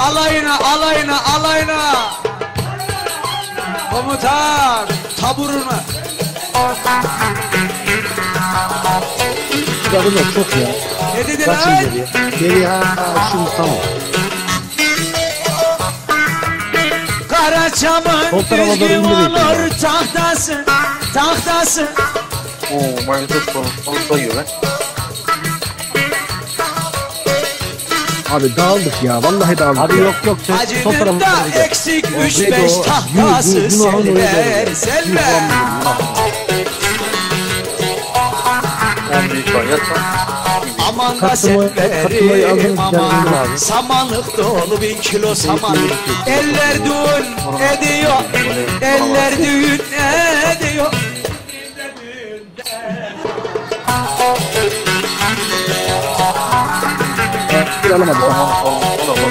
Alayına alayına alayına. Komutan taburuna. Da çok ya. Ne dedin Kaçın lan? geriye. Geriye ha şimdi tamam. Karaçam'ın Sol tarafa doğru düzgün indirin. olur tahtası. Tahtası. Oo manyetot falan. Onu sayıyor lan. Abi dağıldık ya. Vallahi dağıldık Abi ya. yok yok Hacının tarafa da eksik O üç neydi beş o? tahtası selver selver. Aman da selverim aman. Samanlık dolu bin kilo saman Eller düğün ediyor Eller düğün Bir alamadık. Tamam tamam. O da bak.